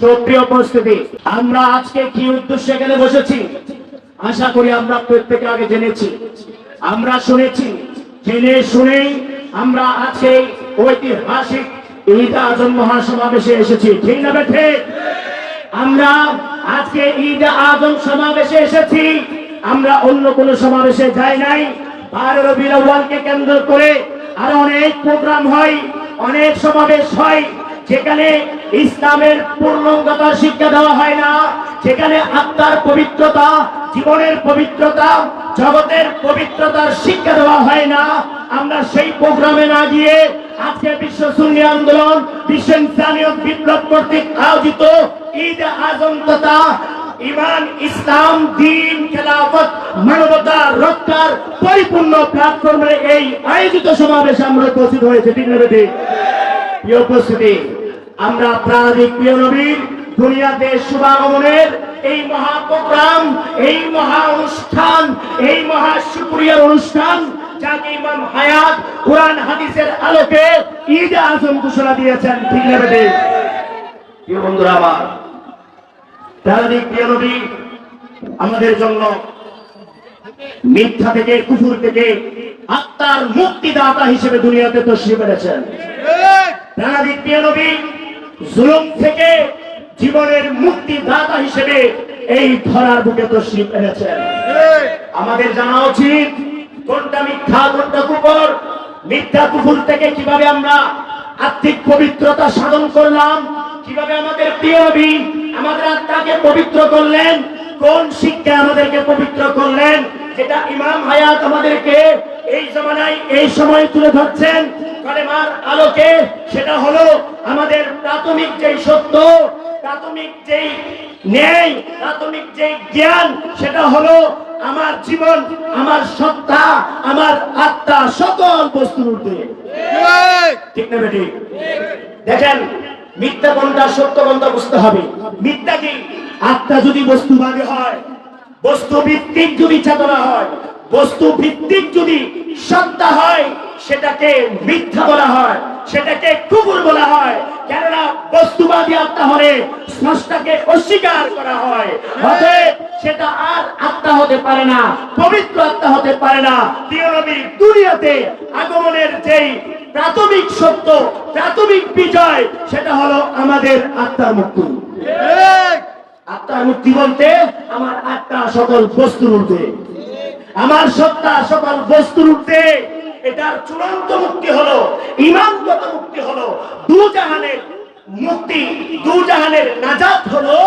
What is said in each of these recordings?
সুপ্রিয় উপস্থিতি, আমরা আজকে কি উদ্দেশ্যে এখানে বসেছি? আশা করি আমরা প্রত্যেকে আগে জেনেছি। আমরা শুনেছি, জেনে শুনেই আমরা আজকে ঐতিহাসিক ঈদ আজম মহাসমাবেশে এসেছি। ঠিক না বেঠে? আমরা আজকে ঈদ আজম সমাবেশে এসেছি। আমরা অন্য কোনো সমাবেশে যাই নাই। বারো রবিউল কেন্দ্র করে আরও অনেক প্রোগ্রাম হয়, অনেক সমাবেশ হয়। যেখানে ইসলামের পূর্ণাঙ্গতার শিক্ষা দেওয়া হয় না। যেখানে আত্মার পবিত্রতা, জীবনের পবিত্রতা, জগতের পবিত্রতার শিক্ষা দেওয়া হয় না। আমরা সেই প্রোগ্রামে না গিয়ে আজকে বিশ্ব সুন্নি আন্দোলন, বিশ্ব ইসলামীয় বিপ্লব কর্তৃক আয়োজিত ঈদ আজম তথা ইমান ইসলাম, দিন, খেলাফত, মানবতা রক্ষার পরিপূর্ণ প্ল্যাটফর্মে এই আয়োজিত সমাবেশে আমরা উপস্থিত হয়েছে। ঠিক প্রিয় উপস্থিতি আমরা প্রাণিক প্রিয় নবীর দুনিয়াতে শুভাগমনের এই মহা প্রোগ্রাম এই মহা অনুষ্ঠান এই মহা সুপুরিয়ার অনুষ্ঠান যাকে ইমাম হায়াত কোরআন হাদিসের আলোকে ঈদ আজম ঘোষণা দিয়েছেন ঠিক? প্রিয় বন্ধুরা আমার প্রিয় নবী আমাদের জন্য মিথ্যা থেকে কুফুর থেকে আত্মার মুক্তিদাতা হিসেবে দুনিয়াতে তশ্রী পেরেছেন প্রাণাদিক প্রিয় নবী জুলুম থেকে জীবনের মুক্তিদাতা হিসেবে এই ধরার বুকে তশ্রিফ এনেছেন। আমাদের জানা উচিত কোনটা মিথ্যা, কোনটা কুপর মিথ্যা কুকুর থেকে কীভাবে আমরা আর্থিক পবিত্রতা সাধন করলাম, কীভাবে আমাদের প্রিয় আমাদের আত্মাকে পবিত্র করলেন, কোন শিক্ষা আমাদেরকে পবিত্র করলেন, যেটা ইমাম হায়াত আমাদেরকে এই জমানায় এই সময় তুলে ধরছেন কালেমার আলোকে, সেটা হলো আমাদের প্রাথমিক যেই সত্য, প্রাথমিক যেই প্রাথমিক যেই জ্ঞান, সেটা হলো আমার জীবন, আমার সত্তা, আমার আত্মা, সকল বস্তুর ঠিক না বেটি? দেখেন, মিথ্যা কোনটা, সত্য কোনটা বুঝতে হবে। মিথ্যা কি? আত্মা যদি বস্তুবাদী হয় বস্তু ভিত্তিক যদি চেতনা হয় বস্তু ভিত্তিক যদি সত্তা হয় সেটাকে মিথ্যা বলা হয় সেটাকে কুকুর বলা হয়। কেননা বস্তুবাদী আত্মা হলে স্রষ্টাকে অস্বীকার করা হয়। অতএব সেটা আর আত্মা হতে পারে না পবিত্র আত্মা হতে পারে না। প্রিয় দুনিয়াতে আগমনের যেই প্রাথমিক সত্য প্রাথমিক বিজয় সেটা হলো আমাদের আত্মার মুক্তি আত্মার মুক্তি বলতে আমার আত্মা সকল বস্তুর ঊর্ধ্বে আমার সত্তা সকল বস্তুর উঠতে এটার চূড়ান্ত মুক্তি হলো, ইমানগত মুক্তি হলো। দু জাহানের মুক্তি, দু জাহানের নাজাত হলো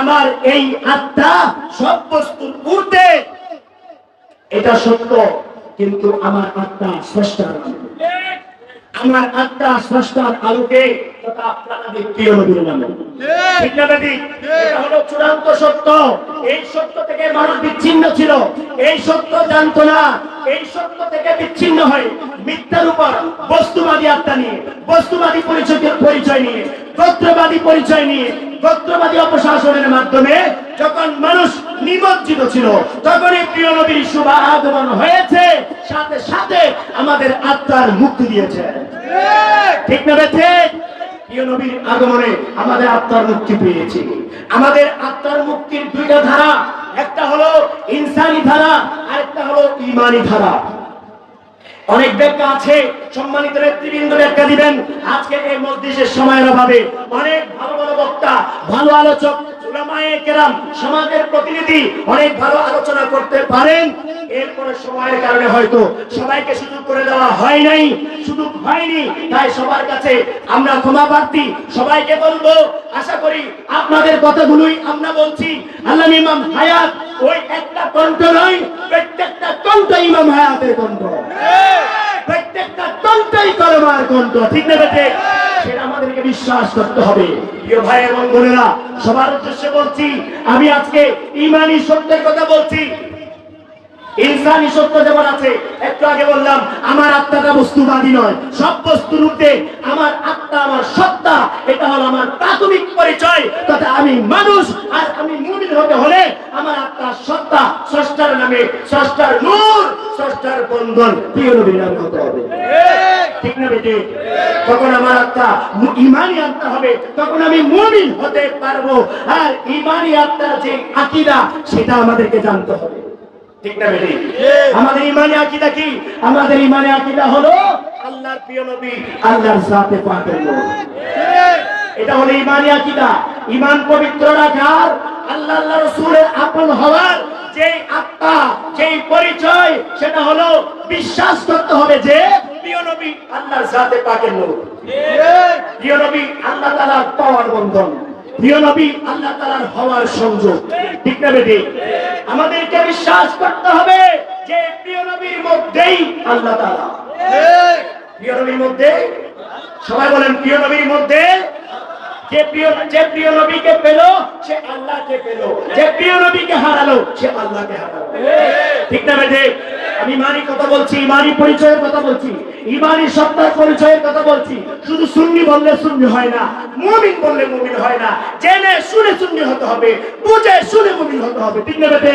আমার এই আত্মা সব বস্তুর উঠতে এটা সত্য, কিন্তু আমার আত্মা স্রষ্টার আমার আত্মা স্রষ্টার আলোকে তথা প্রাণাদিক প্রিয় নবীর নামে। ঠিক। না বেটি? এটা হলো চূড়ান্ত সত্য। এই সত্য থেকে মানুষ বিচ্ছিন্ন ছিল। এই সত্য জানতো না। এই সত্য থেকে বিচ্ছিন্ন হয় মিথ্যার উপর বস্তুবাদী আত্মা নিয়ে বস্তুবাদী পরিচয় পরিচয় নিয়ে গোত্রবাদী পরিচয় নিয়ে গোত্রবাদী অপশাসনের মাধ্যমে নিমজ্জিত ছিল। তখনই প্রিয় নবীর আগমন হয়েছে, সাথে সাথে আমাদের আত্মার মুক্তি দিয়েছে। ঠিক না মুক্তি পেয়েছি। আমাদের আত্মার মুক্তির দুইটা ধারা, একটা হলো ইনসানি ধারা আর একটা হলো ইমানি ধারা। অনেক ব্যাখ্যা আছে, সম্মানিত নেতৃবৃন্দ ব্যাখ্যা দিবেন। আজকে এই মসজিদের সময়ের অভাবে অনেক ভালো ভালো বক্তা, ভালো আলোচক সমাজের প্রতিনিধি অনেক ভালো আলোচনা করতে পারেন। এরপরে সময়ের কারণে হয়তো সবাইকে সুযোগ করে দেওয়া হয় নাই, সুযোগ হয়নি। তাই সবার কাছে আমরা ক্ষমা প্রার্থী, সবাইকে বলব, আশা করি আপনাদের কথাগুলোই আমরা বলছি। আল্লাহ ইমাম হায়াত, ওই একটা কণ্ঠ নয়, প্রত্যেকটা কণ্ঠ ইমাম হায়াতের কণ্ঠ। প্রত্যেকটা কণ্ঠই কণ্ঠ, ঠিক না সেটা আমাদেরকে বিশ্বাস করতে হবে। প্রিয় ভাই এবং বোনেরা, সবার উদ্দেশ্যে বলছি, আমি আজকে ইমানি সত্যের কথা বলছি। ইনসানি সত্য যেমন আছে, একটু আগে বললাম, আমার আত্মাটা বস্তুবাদী নয়। সব বস্তুর ঊর্ধ্বে আমার আত্মা, আমার সত্তা, এটা হলো আমার প্রাথমিক পরিচয়। তথা আমি মানুষ আর আমি মুমিন হতে হলে আমার আত্মার সত্তা, স্রষ্টার নামে স্রষ্টার নূর, স্রষ্টার বন্ধন। প্রিয় নবীর নাম হতে হবে। ঠিক না বেটে? তখন আমার আত্মা মু- ইমানি আত্মা হবে, তখন আমি মুমিন হতে পারব। আর ইমানি আত্মার যে আকিদা, সেটা আমাদেরকে জানতে হবে। ঠিক না বেটে আমাদের ইমানি আকিদা কি? আমাদের ইমানি আকিদা হলো আল্লাহর প্রিয় নবী আল্লাহর সাথে পাকের লোক এটা হলো ইমানি আকিদা। ইমান পবিত্র রাখার আল্লাহ আল্লাহ রসুলের আপন হওয়ার যে আত্মা যেই পরিচয় সেটা হলো বিশ্বাস করতে হবে যে প্রিয় নবী আল্লাহর সাথে পাকের লোক প্রিয় নবী আল্লাহ তালার পাওয়ার বন্ধন। প্রিয় নবী আল্লাহ হওয়ার সংযোগ। ঠিক না বেটি? আমাদেরকে বিশ্বাস করতে হবে যে প্রিয় নবীর মধ্যেই আল্লাহ তালা প্রিয় নবীর মধ্যে? সবাই বলেন প্রিয় নবীর মধ্যে যে প্রিয় যে প্রিয় নবীকে পেল, সে আল্লাহকে পেল। যে প্রিয় নবীকে হারালো, সে আল্লাহকে হারালো। ঠিক না বেঠে? আমি ইমানি কথা বলছি, ইমানি পরিচয়ের কথা বলছি, ইমানি সত্তার পরিচয়ের কথা বলছি। শুধু সুন্নি বললে সুন্নি হয় না, মুমিন বললে মুমিন হয় না। জেনে, শুনে সুন্নি হতে হবে, বুঝে, শুনে মুমিন হতে হবে। ঠিক না বেঠে?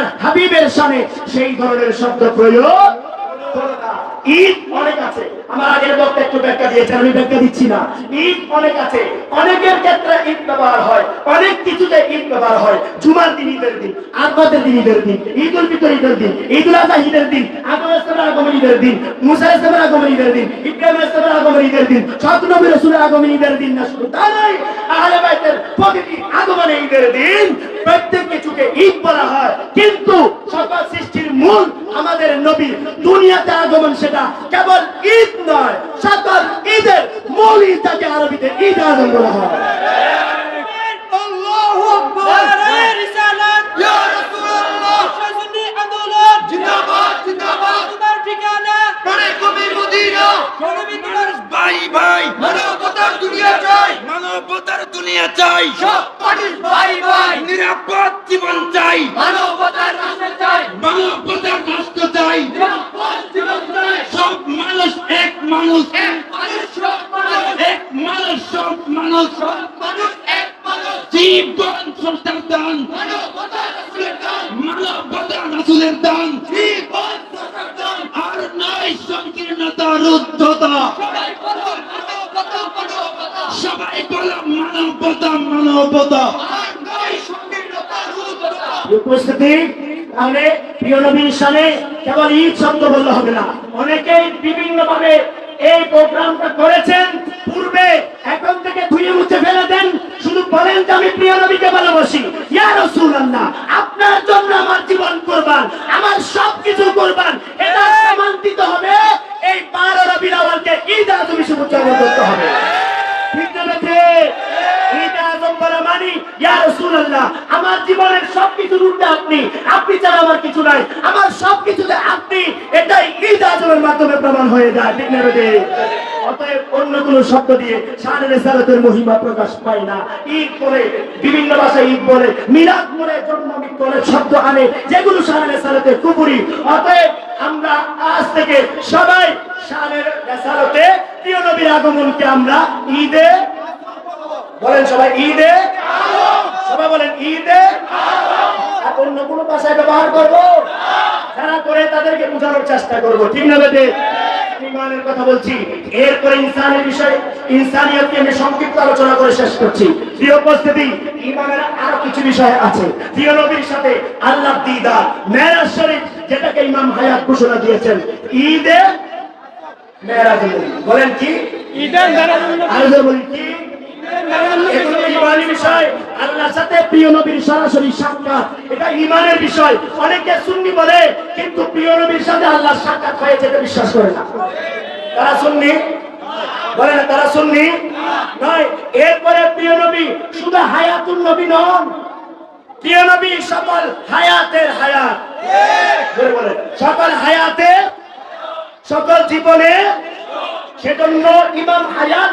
আমার হাবিবের সামনে সেই ধরনের শব্দ প্রয়োগ। ঈদ অনেক আছে। আমার আগের বক্তা একটু ব্যাখ্যা আমি ব্যাখ্যা দিচ্ছি না। ঈদ অনেক আছে। অনেকের ক্ষেত্রে ঈদ ব্যবহার হয়, অনেক কিছুতে ঈদ ব্যবহার হয়। জুমার দিন, ঈদের দিন দিন, ঈদের দিন ঈদ উল ফিতর, ঈদের দিন ঈদ উল আজহা, ঈদের দিন ইসলামের আগমন, ঈদের দিন, মুসা ইসলামের আগমন, ঈদের দিন, ইব্রাহিম ইসলামের আগমন, ঈদের দিন সত নবী রসুলের আগমন, ঈদের দিন না শুধু তা নয়, আহলে বাইতের প্রতিটি ঈদের দিন প্রত্যেক কিছুকে ঈদ বলা হয়। নবী দুনিয়াতে আগমন সেটা কেবল ঈদ নয় সকল ঈদের মূল ঈদ তাকে আরবিতে ঈদ আজম বলা হয়। মানবতার দুনিয়া চাই। মানবতার দুনিয়া চাই। সব মানুষ ভাই ভাই। নিরাপদ জীবন চাই। মানবতার রাষ্ট্র চাই মানবতার রাষ্ট্র চাই নিরাপদ জীবন চাই সব মানুষ এক মানুষ এক মানুষ সব মানুষ এক মানুষ সব মানুষ সব মানুষ এক মানুষ জীবন স্রষ্টার দান মানবতার রাষ্ট্রের দান মানবতার রাসুলের দান জীবন সরকার দান আর নয় সংকীর্ণতা রুদ্ধতা সবাই বলো মানবতা মানবতা সবাই বলো মানবতা মানবতা আর নয় সংকীর্ণতা রূপতা উপস্থিতি, তাহলে প্রিয় নবীর সামনে কেবল ঈদ শব্দ বললে হবে না। অনেকেই বিভিন্ন ভাবে এই প্রোগ্রামটা করেছেন, পূর্বে এখন থেকে ধুয়ে মুছে ফেলে দেন শুধু বলেন যে আমি প্রিয় নবীকে ভালোবাসি। ইয়া রাসূলুল্লাহ, আপনার জন্য আমার জীবন কোরবান, আমার সব কিছু কোরবান। এটা প্রমাণ হবে, এই বারো রবির আওয়ালকে ঈদ আজম উদযাপন করতে হবে। ঠিক না? মানি? ইয়া রাসূলুল্লাহ, আমার জীবনের সবকিছুর ঊর্ধ্বে আপনি। আপনি ছাড়া আমার কিছু নাই। আমার সবকিছুতে আপনি। এটাই ঈদ আজমের মাধ্যমে প্রমাণ হয়ে যায়। ঠিক না বেঠে? অতএব অন্য কোন শব্দ দিয়ে শানে রেসালাতের মহিমা প্রকাশ পায় না। ঈদ করে, বিভিন্ন ভাষায় ঈদ বলে, মিলাদ বলে জন্মদিন বলে শব্দ আনে। যেগুলো শানে রেসালাতে কুপুরি অতএব আমরা আজ থেকে সবাই শানের রেসালাতে প্রিয় নবীর আগমনকে আমরা ঈদে বলেন সবাই ঈদে সবাই বলেন ঈদে আর অন্য কোনো ভাষায় ব্যবহার করব? যারা করে তাদেরকে বোঝানোর চেষ্টা করব। ঠিক না বেটে? ইমানের কথা বলছি। এরপরে ইনসানের বিষয় ইনসানিয়তকে আমি সংক্ষিপ্ত আলোচনা করে শেষ করছি। প্রিয় উপস্থিতি ইমানের আরও কিছু বিষয় আছে। প্রিয় নবীর সাথে আল্লাহ দিদার মেরাজ শরীফ যেটাকে ইমাম হায়াত ঘোষণা দিয়েছেন ঈদে মেরাজ বলেন কি? ঈদের মেরাজুল আরও বলি কি? এটা ইমানের বিষয়। অনেকে সুন্নি বলে, কিন্তু প্রিয় নবীর সাথে আল্লাহর সাক্ষাৎ হয়েছে বিশ্বাস করে তারা সুন্নি? তারা সুন্নি? নয়। এরপরে প্রিয় শুধু হায়াতুন নবী নন। প্রিয় নবী সকল হায়াতের হায়াত। সকল হায়াতের সকল জীবনে, সেজন্য ইমাম হায়াত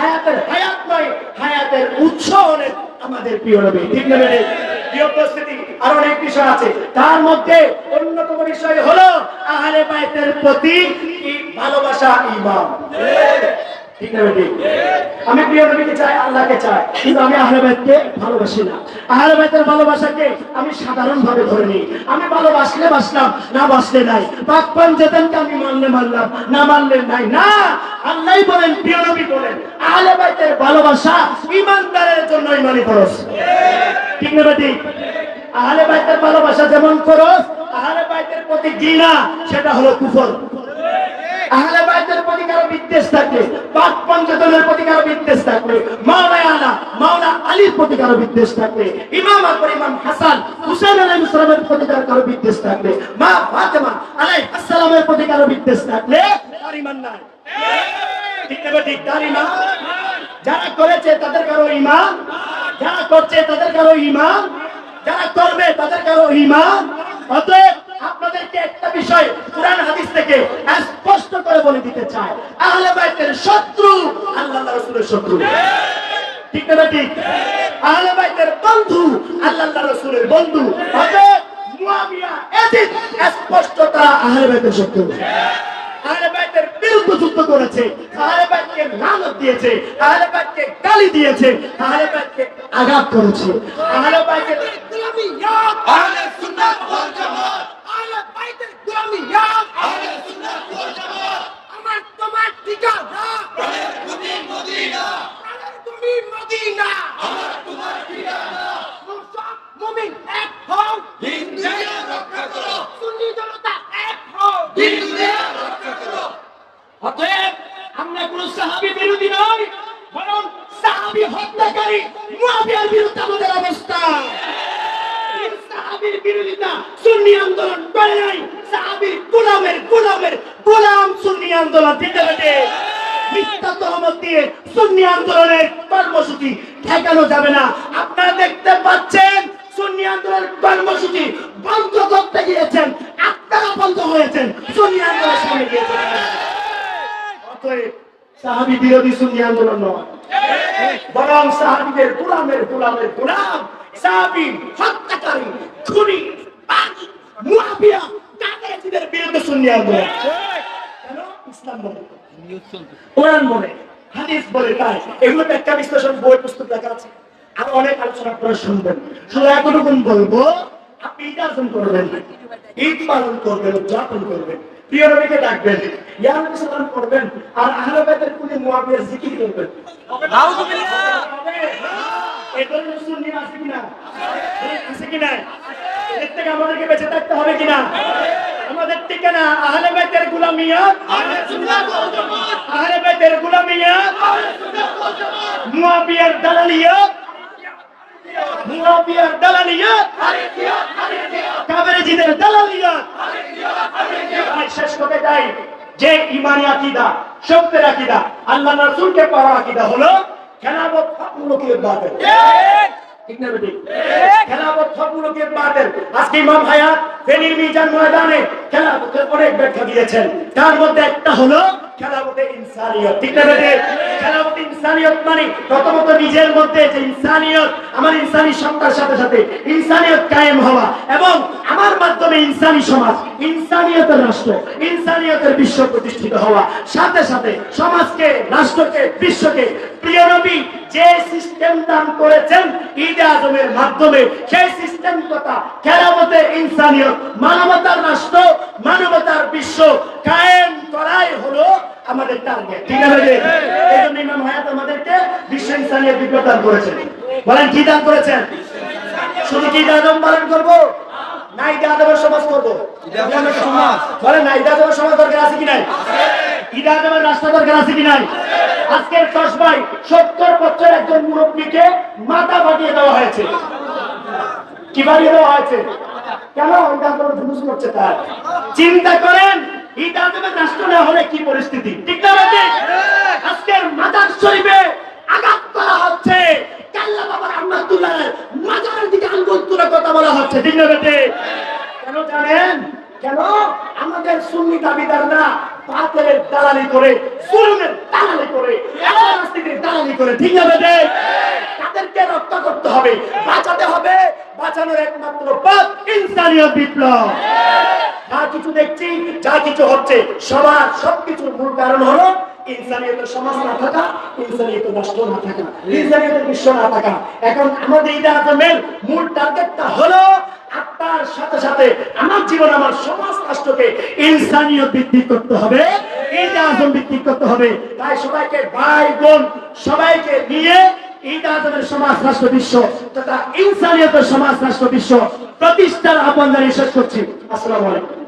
হায়াতের হায়াত নয় হায়াতের উৎস হলেন আমাদের প্রিয় নবী। ঠিক না প্রিয় উপস্থিতি, আর অনেক বিষয় আছে। তার মধ্যে অন্যতম বিষয় হলো আহলে বাইতের প্রতি ভালোবাসা ইমাম আমি প্রিয় নবীকে চাই, আল্লাহকে চাই, কিন্তু আমি আহলে বাইতকে ভালোবাসি না। আহলে বাইতের ভালোবাসাকে আমি সাধারণ ভাবে ধরে নিই। আমি ভালোবাসলে বাসলাম, না বাসলে নাই। পাক পান পঞ্চেতনকে আমি মানলে মানলাম, না মানলে নাই। না আল্লাহই বলেন, প্রিয় নবী বলেন, আহলে বাইতের ভালোবাসা ইমানদারের জন্য ইমানি খরচ ঠিক না ঠিক আহলে বাইতের ভালোবাসা যেমন খরচ আহলে বাইতের প্রতি ঘৃণা, সেটা হলো কুফর। আহলে বিদ্বেষ থাকলে, পাক পঞ্চতনের প্রতি কারও বিদ্বেষ থাকলে মাওলা মাওলা আলীর প্রতি কারও বিদ্বেষ থাকলে, ইমাম আকবর, ইমাম হাসান হুসেন আলাইহিস সালামের প্রতি কারও বিদ্বেষ থাকলে, মা ফাতেমা আলাইহিস সালামের প্রতি কারও বিদ্বেষ থাকলে, তার ঈমান নাই। ঠিক যারা করেছে তাদের কারও ঈমান যারা করছে তাদের কারও ঈমান যারা করবে তাদের কারও ঈমান অতএব আপনাদেরকে একটা বিষয় কোরআন হাদিস থেকে স্পষ্ট করে বলে দিতে চাই। আহলে বাইতের শত্রু আল্লাহ রাসূলের শত্রু। ঠিক না ঠিক আহলে বাইতের বন্ধু আল্লাহ রাসূলের বন্ধু। অতএব মুয়াবিয়া এদিন স্পষ্ট আহলে বাইতের শত্রু। আহলে বাইতের বিরুদ্ধে যুদ্ধ করেছে, আহলে বাইতকে লানত দিয়েছে, আহলে বাইতকে গালি দিয়েছে, আহলে বাইতকে আঘাত করেছে। আহলে বাইতের ইয়াদ আহলে সুন্নাত ওয়াল জামাত। আহলে বাইতের গোলামি। ইয়াদ আহলে সুন্নাত ওয়াল জামাত। আমার তোমার ঠিকানা। প্রাণের প্রতি মদিনা। আমার তুমি মদিনা। আমার তোমার ঠিকানা। মুসা মুমিন এক হও। দিন দুনিয়া রক্ষা করো। সুন্নি জনতা এক হও। দিন দুনিয়া রক্ষা করো। অতএব আমরা কোন সাহাবি বিরোধী নই বরং সাহাবি হত্যাকারী মুয়াবিয়ার বিরুদ্ধে আমাদের অবস্থান। বিরোধিতা, সুন্নি আন্দোলন নাই। সাহাবীর গোলামের গোলামের গোলাম সুন্নি আন্দোলন আপনারা দেখতে পাচ্ছেন, সুন্নি আন্দোলনের কর্মসূচি বন্ধ করতে গিয়েছেন, আপনারা বন্ধ হয়েছেন, সুন্নি আন্দোলনের সামনে গিয়েছেন। সাহাবি বিরোধী সুন্নি আন্দোলন নয়। বরং সাহাবিদের গোলামের গোলামের গোলাম সাহাবি হত্যাকারী খুনি বাগী, মুয়াবিয়া কাদেরদের বিরুদ্ধে সুন্নি আন্দোলন? কেন? ইসলাম বলে। কোরআন বলে হাদিস বলে তাই এগুলো ব্যাখ্যা বিশ্লেষণ বই পুস্তক লেখা আছে। আর অনেক আলোচনা করে শুনবেন। শুধু এতটুকু বলব আপনি ঈদ আয়োজন করবেন ঈদ পালন করবেন উদযাপন করবেন। প্রিয় নবীকে ডাকবেন ইয়া নবী সালাম করবেন আর আহলে বাইতের কুলি মুআবিয়ার জিকির করবেন। কিনা? কিনা? এর থেকে আমাদেরকে বেঁচে থাকতে হবে কিনা? আমাদের শেষ করতে যে ইমানি আকীদা, সত্যের আকীদা আল্লাহ রাসূলকে পাওয়া আকীদা হলো খেলাফত হকমুলকের বাতিল ঠিক। না বেটি? খেলাফত হকমুলকের বাতিল আজকে ইমাম হায়াত ফেনীর মিজান ময়দানে খেলাফতের অনেক ব্যাখ্যা দিয়েছেন। তার মধ্যে একটা হলো খেলাফতে ইনসানিয়ত। ঠিক না বেটি? খেলাফতে ইনসানিয়ত মানে প্রথমত নিজের মধ্যে যে ইনসানিয়ত আমার ইনসানি সত্তার সাথে সাথে ইনসানিয়ত কায়েম হওয়া এবং আমার মাধ্যমে ইনসানি সমাজ, ইনসানিয়তের রাষ্ট্র, ইনসানিয়তের বিশ্ব প্রতিষ্ঠিত হওয়া, সাথে সাথে সমাজকে, রাষ্ট্রকে, বিশ্বকে, প্রিয় নবী যে সিস্টেম দান করেছেন ঈদ আজমের মাধ্যমে, সেই সিস্টেম কথা খেলামতে ইনসানিয়ত, মানবতার রাষ্ট্র, মানবতার বিশ্ব কায়েম করাই হলো আমাদের টার্গেট ঠিক আছে? এই জন্য ইমাম হায়াত আমাদেরকে বিশ্ব ইনসানিয়ত দান করেছেন। বলেন কি দান করেছেন? শুধু কি আজম পালন করব? না ঈদ আজমের সমাজ করব। সমাজ। না ঈদ আজমের সমাজ দরকার আছে কি নাই? ঈদ আজমের রাস্তা দরকার আছে কি নাই? আজকের কসবায় সত্তর বছর একজন মুরব্বীকে মাথা ফাটিয়ে দেওয়া হয়েছে। কি বাড়িয়ে দেওয়া হয়েছে? কেন? ঈদ আজমের জুলুস করছে তার। চিন্তা করেন ঈদ আজমের রাষ্ট্র না হলে কি পরিস্থিতি? ঠিক না বাকি আজকের মাদার শরীফে আঘাত করা হচ্ছে। কাল্লা বাবার আহমদুল্লাহ মাজারের দিকে আঙ্গুল তুলে কথা বলা হচ্ছে। ঠিক না বেটে কেন জানেন কেন আমাদের সুন্নি দাবিদাররা পাথরের দালালি করে, জুলুমের দালালি করে রাজনীতির দালালি করে, ঠিক না বেটে? তাদেরকে রক্ষা করতে হবে, বাঁচাতে হবে, বাঁচানোর একমাত্র পথ ইনসানিয়ত বিপ্লব। যা কিছু দেখছি, যা কিছু হচ্ছে, সবার সবকিছুর মূল কারণ হলো সমাজ না থাকা, ইনসানিয়তের রাষ্ট্র না থাকা, ইনসানিয়তের বিশ্ব না থাকা। এখন আমাদের আজমের মূল টার্গেটটা হলো আপনার সাথে সাথে আমার জীবন, আমার সমাজ রাষ্ট্রকে ইনসানিয়ত বৃদ্ধি করতে হবে ঈদ আজম বৃদ্ধি করতে হবে। তাই সবাইকে ভাই, বোন, সবাইকে নিয়ে ঈদ আজমের সমাজ রাষ্ট্র বিশ্ব তথা ইনসানিয়তের সমাজ রাষ্ট্র বিশ্ব প্রতিষ্ঠার আহ্বান শেষ করছি। আসসালামু আলাইকুম।